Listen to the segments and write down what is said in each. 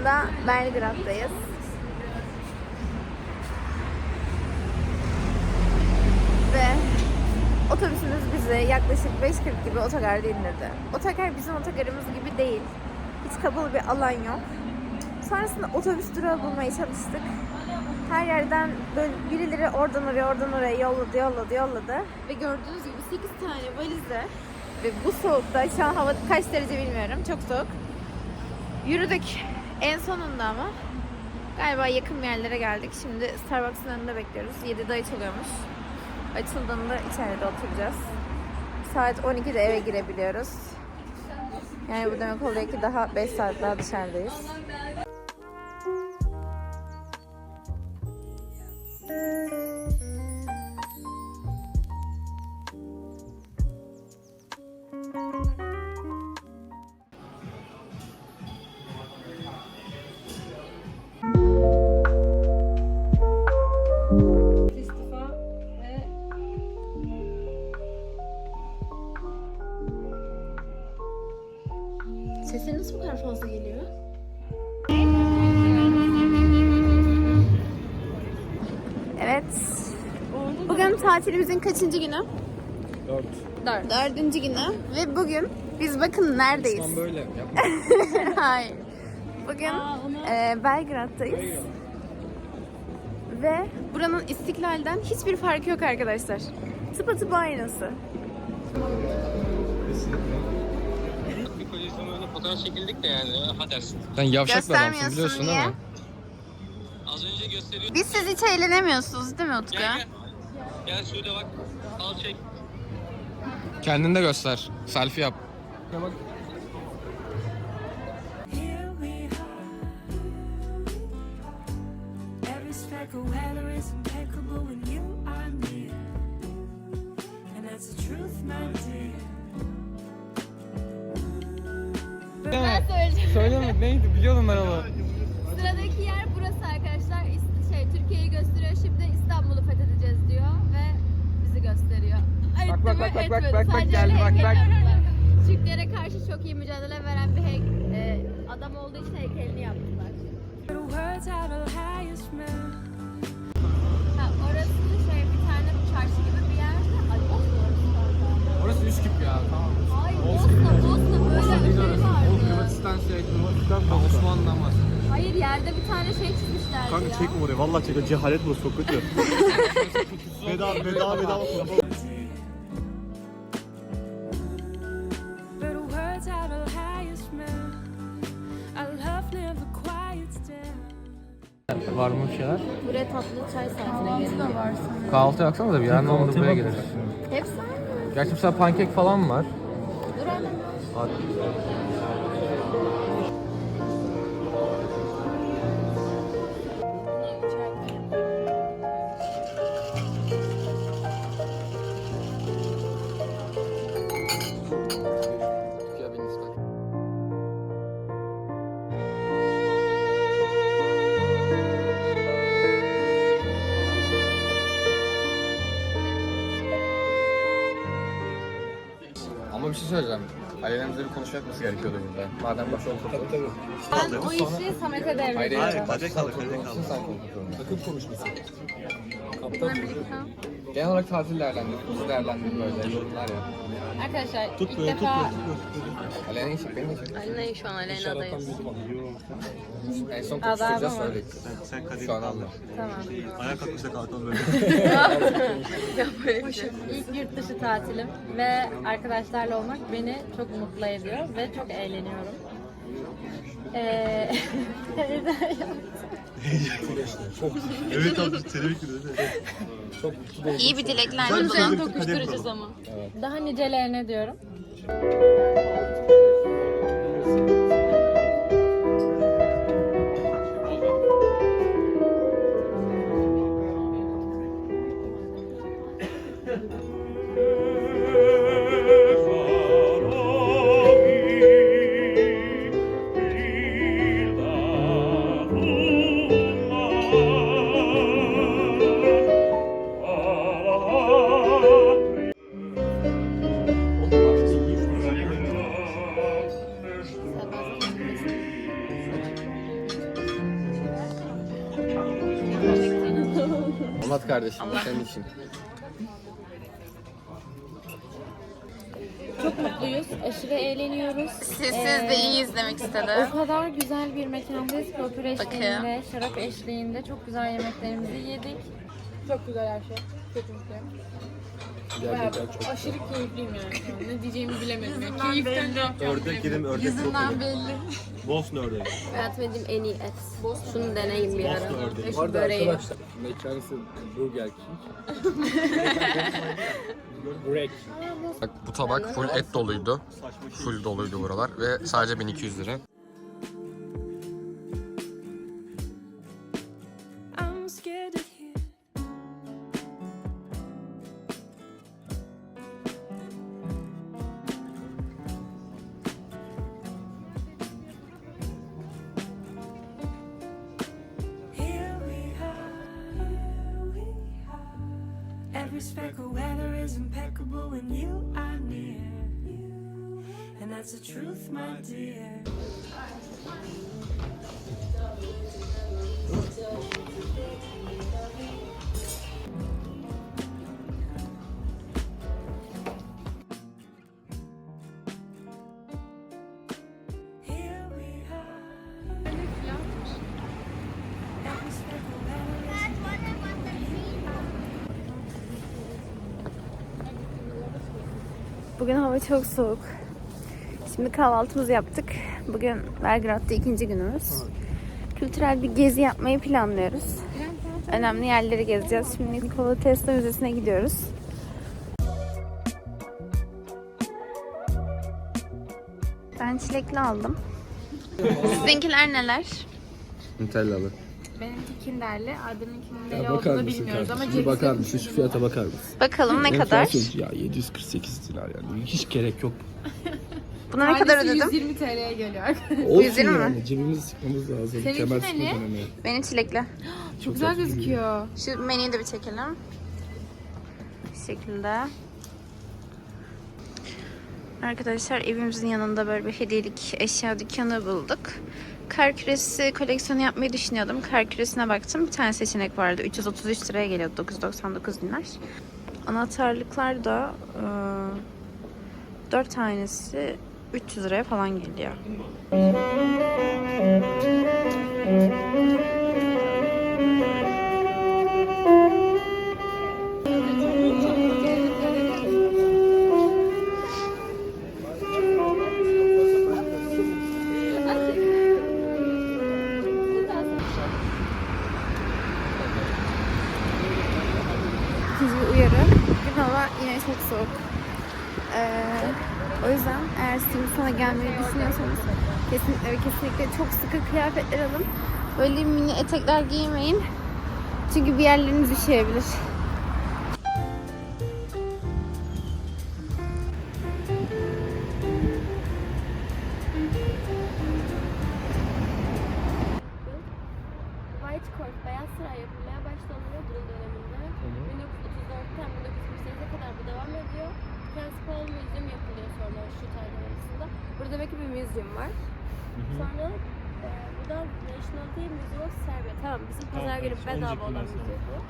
anda Belgrad'dayız. Ve otobüsümüz bizi yaklaşık 5.40 gibi otogarda indirdi. Otogar bizim otogarımız gibi değil. Hiç kapalı bir alan yok. Sonrasında otobüs durağı bulmaya çalıştık. Her yerden böyle birileri oradan oraya oradan oraya yolladı yolladı yolladı. Ve gördüğünüz gibi 8 tane valizle ve bu soğukta şu an hava kaç derece bilmiyorum çok soğuk. Yürüdük en sonunda ama galiba yakın bir yerlere geldik. Şimdi Starbucks'ın önünde bekliyoruz. 7'de açılıyormuş. Açıldığında içeride oturacağız. Saat 12'de eve girebiliyoruz. Yani bu demek oluyor ki daha 5 saat daha dışarıdayız. Tatilimizin kaçıncı günü? Dört. Dört. Dördüncü günü. Ve bugün biz bakın neredeyiz? Tam böyle yapma. Hayır. Bugün e, Belgrad'dayız. Ve buranın istiklalden hiçbir farkı yok arkadaşlar. Tıpatıp aynısı. Bir fotoğraf çekildik de yani ha dersin. Sen yavşak bir adamsın biliyorsun diye. ama. Az önce gösteriyor. Biz siz hiç eğlenemiyorsunuz değil mi Utku? Gel gel. Gel şurada bak. Al çek. Kendin de göster. Selfie yap. Bak. Bak, bak, bak, bak, bak, geldi, bak, bak. Türklere karşı çok iyi mücadele veren bir hey, e, adam olduğu için heykelini yaptılar. Ha, orası şey bir tane çarşı gibi bir yer. Ay orası. Orası Üsküp ya tamam. Hayır Oslo, Oslo böyle bir şey Oğlum vardı. Hırvatistan şey, Hırvatistan Osmanlı'dan var. Hayır yerde bir tane şey çizmişlerdi Kanka ya. çekme oraya. Vallahi çekme. Cehalet bu çok kötü. bedava bedava bedava. Var mı bir şeyler? Buraya tatlı çay saatine geliyor. var Kahvaltı yapsana da bir yerden oldu buraya gelir. Hepsi aynı. Gerçi mesela pankek falan var. Dur hemen. Ama şey söyleyeceğim. Ailemizle bir konuşma yapması gerekiyordu burada. Madem baş oturdu. Ben o işi Samet'e devrediyorum. Hayır, hayır. bacak kalır, bacak kalır. Sen konuşmak zorunda. Takım konuşması. Amerika. Genel olarak tatil değerlendir, bizi değerlendir böyle yorumlar ya. Arkadaşlar ilk Tutmuyor, defa tutmuyor, Aleyna hiç beni hiç. Alena'yı şu an Alena'dayız. En son Adabı konuşacağız mı? söyledik. Sen kadeh Şu an anla. Tamam. Ayağa kalkmışsa kalkalım böyle. ilk yurt dışı tatilim ve arkadaşlarla olmak beni çok mutlu ediyor ve çok eğleniyorum. Ee, evet abi televizyon gibi. İyi bir dilekler. Sen Güzel. söyle. tokuşturacağız ama. Daha nicelerine diyorum. Kardeşim senin için. Çok mutluyuz. Aşırı eğleniyoruz. Siz, de iyi izlemek istedi. O kadar güzel bir mekandayız ki opera eşliğinde, şarap eşliğinde çok güzel yemeklerimizi yedik. Çok güzel her şey. Çok Gerçekten çok. Aşırı keyifliyim yani. Ne diyeceğimi bilemedim. Yani. Keyiften ne yapacağım Ördek yedim ördek Yüzünden belli. Bosna ördeği. Hayatım yediğim en iyi et. Şunu deneyin bir ara. Bosna ördeği. Şu böreği. Mekanisi Burger King. Break. Bak bu tabak full et doluydu. Full doluydu buralar ve sadece 1200 lira. I'm scared of when you are near. And that's the truth, my dear. Bugün hava çok soğuk. Şimdi kahvaltımızı yaptık. Bugün Belgrad'da ikinci günümüz. Kültürel bir gezi yapmayı planlıyoruz. Önemli yerleri gezeceğiz. Şimdi Nikola Tesla Müzesi'ne gidiyoruz. Ben çilekli aldım. Sizinkiler neler? Nutellalı. Benimki kinderli, Adem'inkinin neli olduğunu bilmiyoruz ama ceviz bakar mısın? Şu fiyata bakar mısın? Bakalım ne kadar? Ya 748 lira yani. Hiç gerek yok. Buna ne kadar ödedim? 120 TL'ye geliyor. Olsun 120 mi? yani. Cebimizi sıkmamız lazım. Seninki Kemer ne sıkma dönemi. Benim çilekli. Çok güzel gözüküyor. Şu menüyü de bir çekelim. Bu şekilde. Arkadaşlar evimizin yanında böyle bir hediyelik eşya dükkanı bulduk. Kar küresi koleksiyonu yapmayı düşünüyordum. Kar küresine baktım. Bir tane seçenek vardı. 333 liraya geliyordu. 999 dinar. Anahtarlıklar da e, 4 tanesi 300 liraya falan geliyor. Ve kesinlikle çok sıkı kıyafetler alın. Böyle mini etekler giymeyin. Çünkü bir yerleriniz üşüyebilir. Günü bedava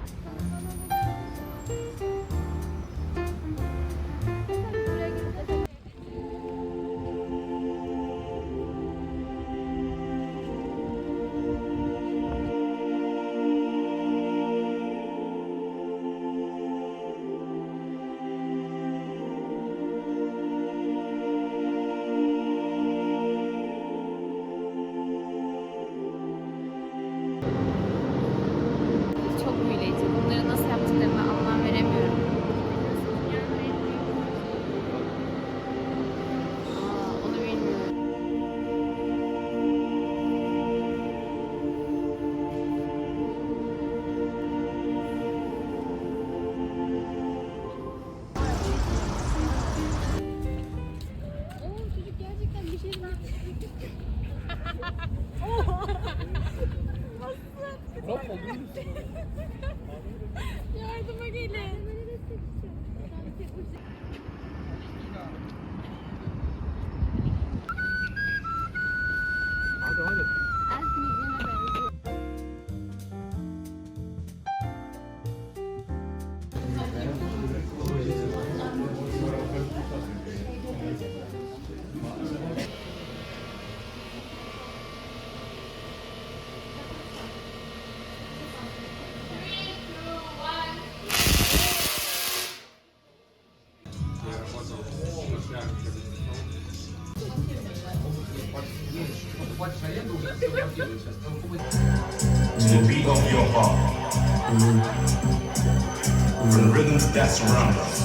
the rhythms that surround us.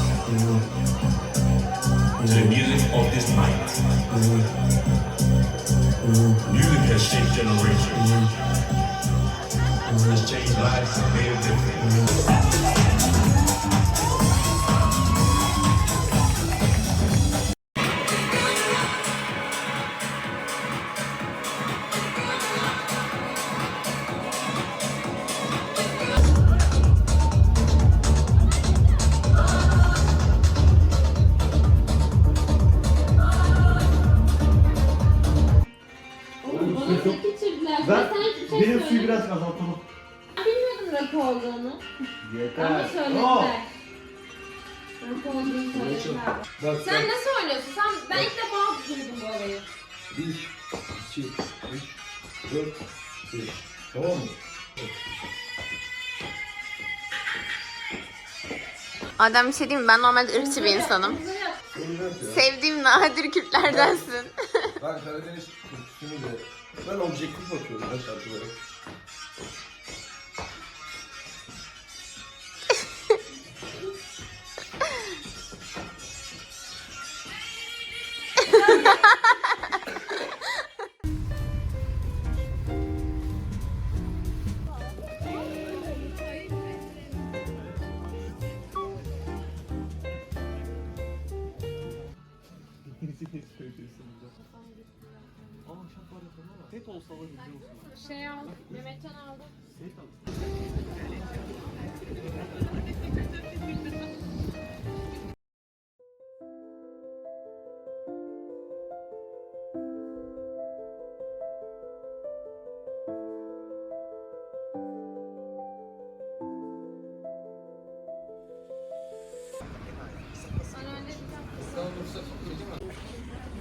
To the music of this night. Mm-hmm. Music has shaped generations. Mm-hmm. It has changed lives and made a difference. Adem bir şey diyeyim mi? Ben normalde ırkçı bir insanım. Sevdiğim nadir Kürtlerdensin. Ben Karadeniz türküsünü de ben objektif bakıyorum ben şarkılara.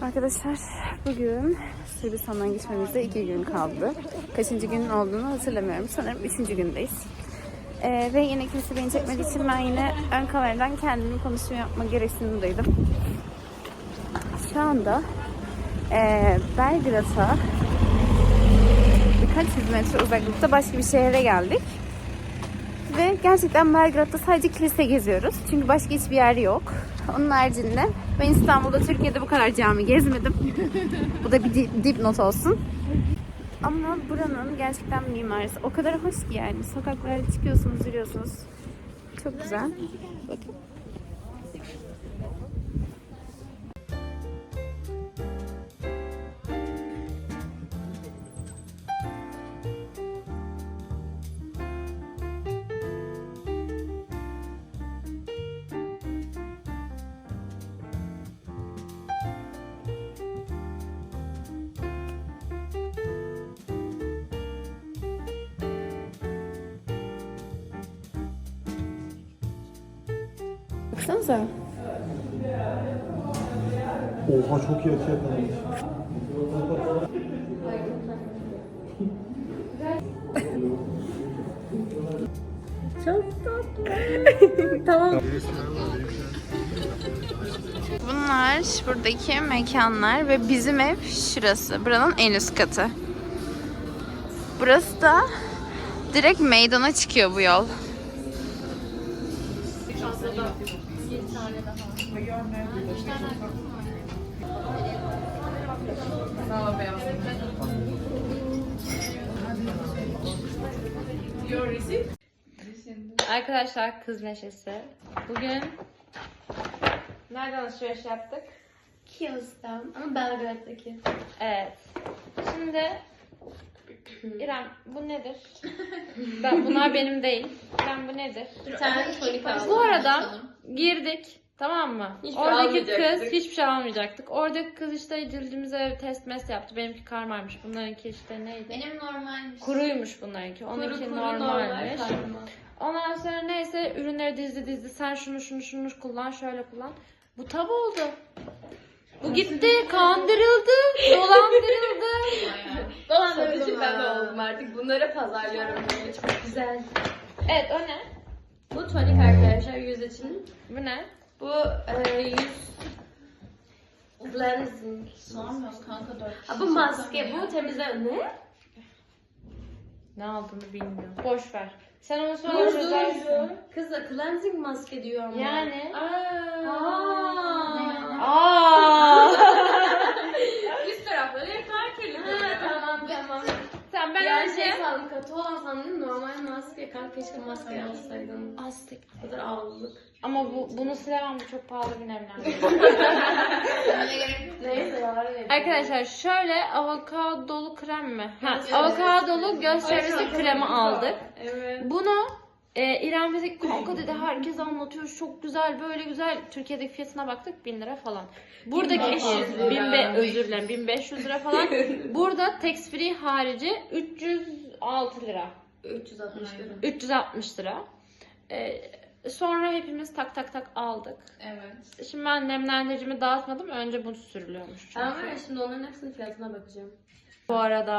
Arkadaşlar bugün Sırbistan'dan geçmemizde iki gün kaldı. Kaçıncı gün olduğunu hatırlamıyorum. Sanırım üçüncü gündeyiz. Ee, ve yine kimse beni çekmediği için ben yine ön kameradan kendimi konuşma yapma gereksinimi duydum. Şu anda ee, Belgrad'a birkaç yüz metre uzaklıkta başka bir şehre geldik. Ve gerçekten Belgrad'da sadece kilise geziyoruz. Çünkü başka hiçbir yer yok. Onun haricinde ben İstanbul'da, Türkiye'de bu kadar cami gezmedim. bu da bir dip- dipnot olsun. Ama buranın gerçekten mimarisi o kadar hoş ki yani. Sokaklara çıkıyorsunuz, yürüyorsunuz. Çok güzel. Bakın. Çok iyi açı yakalamış. Bunlar buradaki mekanlar ve bizim ev şurası. Buranın en üst katı. Burası da direkt meydana çıkıyor bu yol. Arkadaşlar kız neşesi. Bugün nereden alışveriş yaptık? Kios'tan ama Belgrad'daki. Evet. Şimdi İrem bu nedir? Ben, bunlar benim değil. İrem bu nedir? Bir tane tonik aldım. Bu arada girdik. Tamam mı? Hiçbir şey Oradaki kız almayacaktık. hiçbir şey almayacaktık. Oradaki kız işte cildimize test mes yaptı. Benimki karmaymış. Bunlarınki işte neydi? Benim normalmiş. Kuruymuş bunlarınki. Onunki kuru normalmiş. normal. Ondan sonra neyse ürünleri dizdi dizdi. Sen şunu şunu şunu kullan şöyle kullan. Bu tab oldu. Bu gitti, kandırıldı, dolandırıldı. Dolandırıcı ben oldum artık. Bunları pazarlıyorum böyle çok güzel. Evet o ne? Bu tonik arkadaşlar yüz için. Bu ne? Bu e, yüz cleansing. Sormuyoruz kanka dört Ha, bu maske bu temizle ne? Ne aldığını bilmiyorum. Boş ver. Sen onu sonra dur çözersin. dur. Kız da cleansing maske diyor ama. Yani. Aa. Aa. Üst tarafları yakar kelime. tamam tamam. Sen ben Şey sandım katı olan sandım normal maske kanka keşke maske alsaydın. Aztek. Bu kadar ağırlık. Ama bu bunu silemem bu çok pahalı bir nemlendirici. Neyse yarın Arkadaşlar şöyle avokadolu krem mi? Ha, avokadolu göz çevresi kremi aldık. Evet. Bunu e, İrem bize kanka dedi herkes anlatıyor çok güzel böyle güzel. Türkiye'deki fiyatına baktık 1000 lira falan. Buradaki 1500 lira. 1000 özür dilerim 1500 lira falan. Burada tax free harici 306 lira. 360 lira. 360 lira. E, sonra hepimiz tak tak tak aldık. Evet. Şimdi ben nemlendiricimi dağıtmadım. Önce bu sürülüyormuş çünkü. Tamam ben şimdi onların hepsinin fiyatına bakacağım. Bu arada.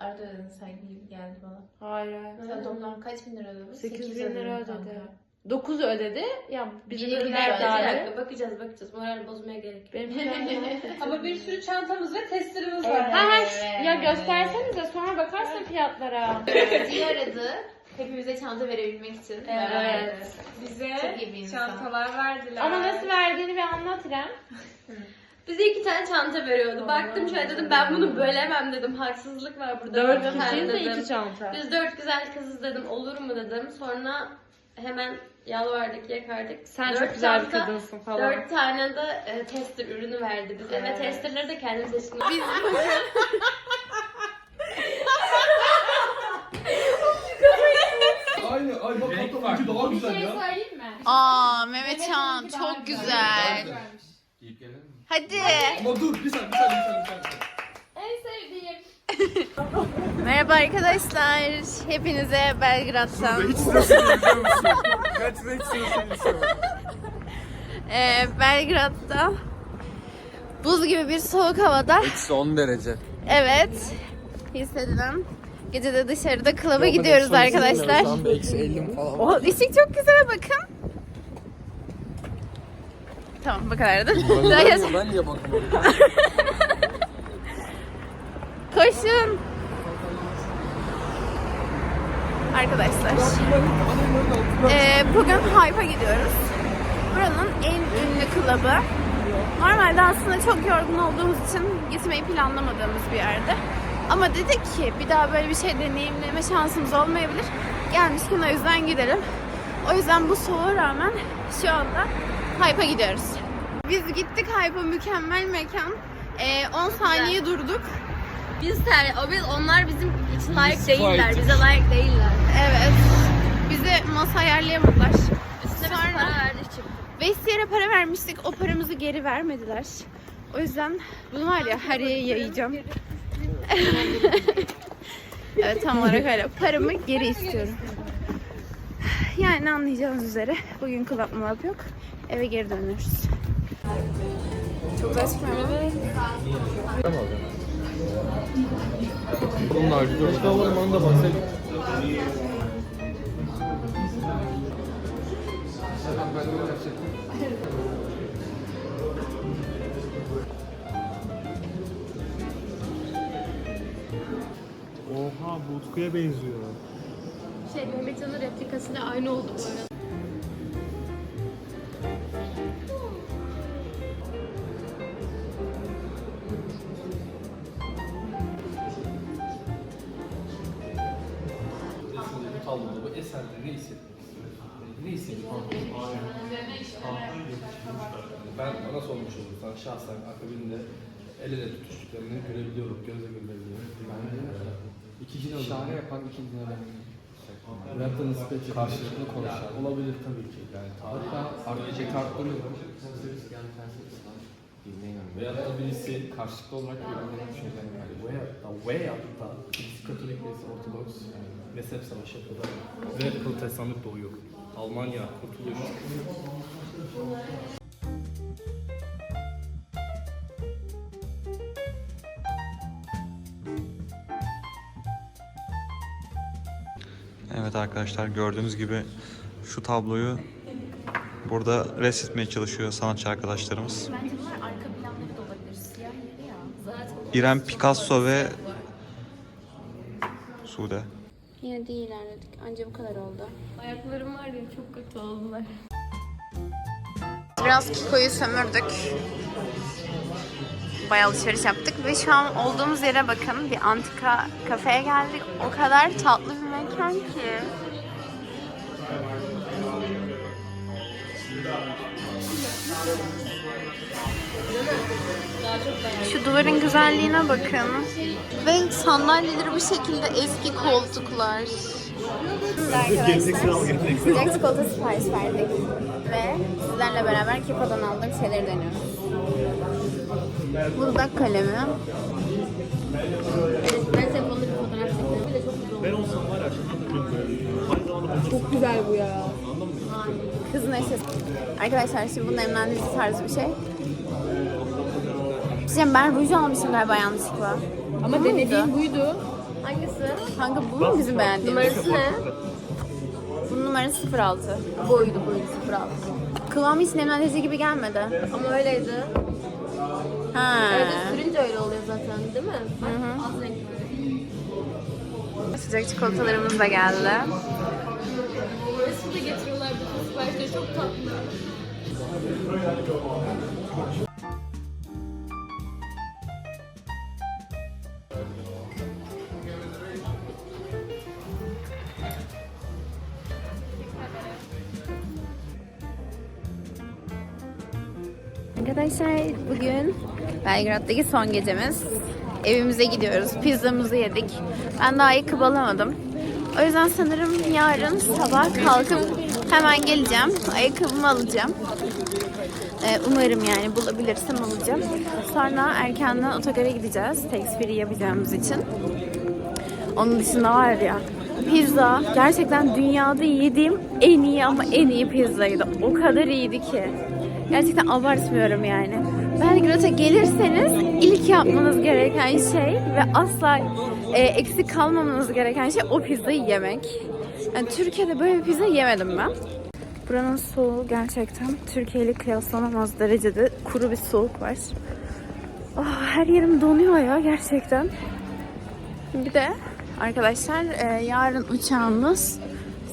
Arda dedin sen gibi geldi bana. Hayır. Sen toplam kaç bin lira ödedin? 8 Sekiz bin lira ödedi. Kanka. 9 ödedi. Ya bizim Biri ürünler gider, Bir dakika bakacağız bakacağız. Moral bozmaya gerek yok. Benim Ama bir sürü çantamız ve testerimiz Ha ha ya göstersenize sonra bakarsın fiyatlara. Bizi aradı. Hepimize çanta verebilmek için. Evet. Bize Çok iyi bir insan. çantalar verdiler. Ama nasıl verdiğini bir anlat İrem. Bize iki tane çanta veriyordu. Baktım şöyle dedim ben bunu bölemem dedim. Haksızlık var burada. 4 Efendim kişiyiz de dedim. 2 çanta. Biz dört güzel kızız dedim. Olur mu dedim. Sonra hemen yalvardık, yakardık. Sen Dört çok güzel bir kadınsın falan. Dört tane de e, tester ürünü verdi bize ve testerleri de kendimiz seçtik. Biz Aynı. Ay bak hatta bununki daha güzel ya. söyleyeyim mi? Aa Mehmetcan çok güzel. Giyip gelelim mi? Hadi. Ama dur bir saniye bir saniye bir saniye. Bir saniye. En sevdiğim. Merhaba arkadaşlar. Hepinize Belgrad'dan. Hiç sırası değil biliyor musun? Değil. Ee, Belgrad'da buz gibi bir soğuk havada. Eksi 10 derece. Evet. Hissedilen. Gece de dışarıda klaba gidiyoruz arkadaşlar. Şu an eksi 50 falan. O ışık çok güzel bakın. Tamam bu kadardı. Geç- Ben niye bakamadım? Koşun. Arkadaşlar. Ee, bugün Hype'a gidiyoruz. Buranın en ünlü klubı. Normalde aslında çok yorgun olduğumuz için gitmeyi planlamadığımız bir yerde. Ama dedik ki bir daha böyle bir şey deneyimleme şansımız olmayabilir. Gelmişken o yüzden gidelim. O yüzden bu soğuğa rağmen şu anda Hype'a gidiyoruz. Biz gittik Hype'a mükemmel mekan. Ee, 10 saniye durduk. biz ter, o biz onlar bizim için layık değiller. Bize layık değiller. Evet. Bize masa ayarlayamadılar. Üstüne Sonra- para verdik çıktık. Vestiyere para vermiştik. O paramızı geri vermediler. O yüzden bunu var ya her yere yayacağım. evet tam olarak öyle. Paramı geri istiyorum. Yani anlayacağınız üzere bugün club mulab yok. Eve geri dönüyoruz. Çok çıkmıyor mu? Bunlar güzel. Başka alalım onu da baksaydık. Oha bu Utku'ya benziyor. Şey Mehmetcan'ın replikasıyla aynı oldu bu arada. Bana sormuş olursan şahsen akabinde el ele tutuştuklarını görebiliyorum, gözle görebiliyorum. Ben de ikinci Şahane yapan ikinci önemli. Veyahut da nispet Karşılıklı konuşan. Yani olabilir tabii ki. Yani tarih Hatta artık kartları Veyahut da birisi karşılıklı olarak birbirlerine şeyler yani. Veyahut da veyahut da birisi Katolik birisi Ortodoks mezhep savaşı yapıyorlar ve protestanlık doğuyor. Almanya kurtuluş. Evet arkadaşlar gördüğünüz gibi şu tabloyu burada resmetmeye çalışıyor sanatçı arkadaşlarımız. Bence bunlar arka planları da olabilir. İrem Picasso ve Sude. Yine de iyi ilerledik. Anca bu kadar oldu. Ayaklarım var ya çok kötü oldular. Biraz Kiko'yu sömürdük. Bayağı alışveriş yaptık ve şu an olduğumuz yere bakın. Bir antika kafeye geldik. O kadar tatlı mekan ki. Şu duvarın güzelliğine bakın. Ve sandalyeleri bu şekilde eski koltuklar. Arkadaşlar sıcak çikolata sipariş verdik. Ve sizlerle beraber Kipo'dan aldığım şeyleri deniyoruz. Budak kalemi. Çok güzel bu ya. Kız neşesi. Arkadaşlar şimdi bu nemlendirici tarzı bir şey. Diyeceğim ben ruj almışım galiba yanlışlıkla. Ama denediğim buydu. Hangisi? Kanka bu mu bizim beğendiğimiz? Numarası ne? Bunun numarası 06. Buydu buydu 06. Kıvamı hiç nemlendirici gibi gelmedi. Ama öyleydi. Ha. Öyle sürünce öyle oluyor zaten değil mi? Bak, Az renkli. Sıcak çikolatalarımız da geldi. Siparişleri çok tatlı. Arkadaşlar bugün Belgrad'daki son gecemiz. Evimize gidiyoruz. Pizzamızı yedik. Ben daha ayakkabı alamadım. O yüzden sanırım yarın sabah kalkıp hemen geleceğim. Ayakkabımı alacağım. Ee, umarım yani bulabilirsem alacağım. Sonra erkenden otogara gideceğiz. Tax yapacağımız için. Onun dışında var ya pizza gerçekten dünyada yediğim en iyi ama en iyi pizzaydı. O kadar iyiydi ki. Gerçekten abartmıyorum yani. Belgrad'a gelirseniz ilk yapmanız gereken şey ve asla e, eksik kalmamanız gereken şey o pizzayı yemek. Yani Türkiye'de böyle bir pizza yemedim ben. Buranın soğuğu gerçekten Türkiye ile kıyaslanamaz derecede kuru bir soğuk var. Ah, her yerim donuyor ya gerçekten. Bir de arkadaşlar e, yarın uçağımız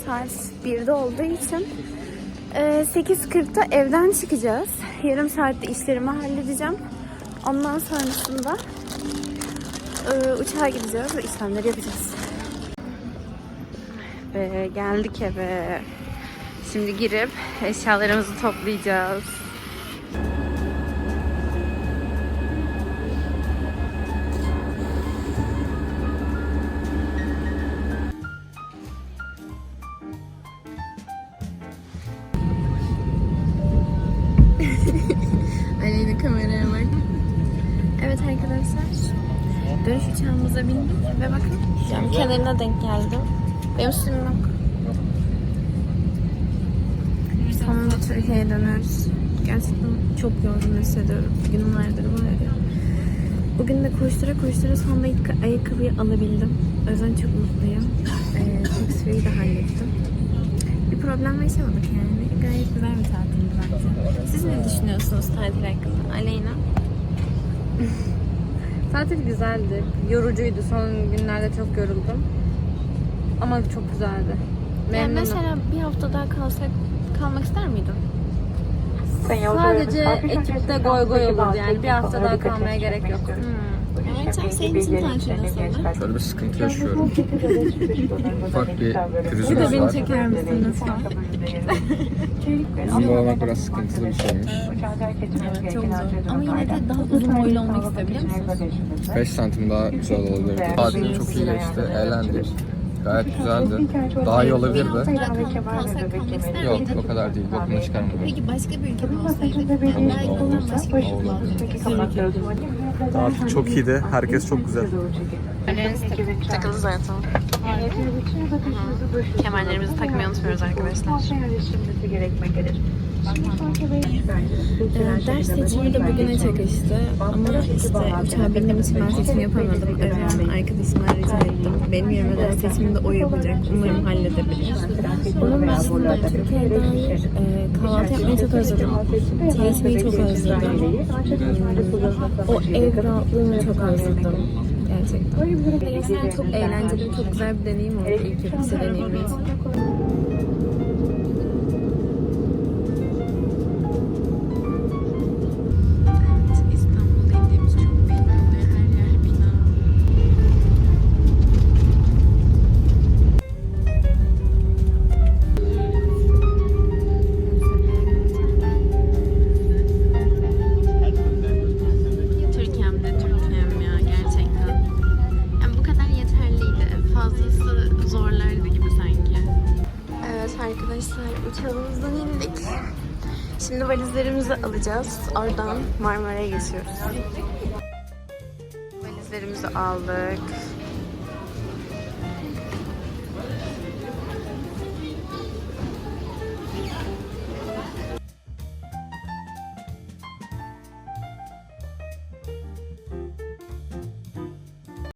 saat 1'de olduğu için e, 8.40'da evden çıkacağız. Yarım saatte işlerimi halledeceğim. Ondan sonrasında e, uçağa gideceğiz ve işlemleri yapacağız. Ve geldik eve. Şimdi girip eşyalarımızı toplayacağız. Aleyna kameraya bak. Evet arkadaşlar. Dönüş uçağımıza bindim ve bakın cam kenarına denk geldim. Benim suyum yok. Sonunda Türkiye'ye dönüyoruz. Gerçekten çok yorgun hissediyorum. Günlerdir ya. Bugün de koştura koştura sonunda ilk ayakkabıyı alabildim. O yüzden çok mutluyum. Ee, de hallettim. Bir problem yaşamadık yani. Gayet güzel bir tatildi bence. Siz ne düşünüyorsunuz tatil hakkında? Aleyna? Tatil güzeldi. Yorucuydu. Son günlerde çok yoruldum. Ama çok güzeldi. Yani Memnunum. mesela bir hafta daha kalsak kalmak ister miydin? Sadece ekipte goy goy olurdu yani. Bir hafta daha kalmaya gerek yok. Evet, sen senin için tatil nasıldı? Şöyle bir sıkıntı yaşıyorum. Ufak bir pürüzümüz Bir de beni var. çeker misin lütfen? Bizim olmak biraz sıkıntılı bir şeymiş. Evet, çok zor. Ama yine de daha uzun boylu olmak isteyebilir musunuz? 5 santim daha güzel olabilirdi. Tatilim çok iyi geçti. Eğlendik. Gayet güzeldi. Daha iyi olabilirdi. Yok o kadar değil. Bakımına çıkarmadım. Peki başka bir ülkede başka bir ülkede Tatil çok iyiydi. Herkes çok güzel. Takılı zaten. Kemerlerimizi takmayı unutmuyoruz arkadaşlar. Ee, ders seçimi de bugüne çakıştı ama işte uçağa bindiğim için ben seçim yapamadım. Arayan arkadaşıma rica ettim. Benim yerime ders seçiminde o yapacak. Umarım halledebilir. Onun dışında Türkiye'ye dair e, kahvaltı yapmayı çok özledim. Çay içmeyi çok özledim. O ev rahatlığını çok özledim. Gerçekten. Gerçekten çok eğlenceli, çok güzel bir deneyim oldu ilk dışı deneyimi alacağız. Oradan Marmara'ya geçiyoruz. Valizlerimizi aldık.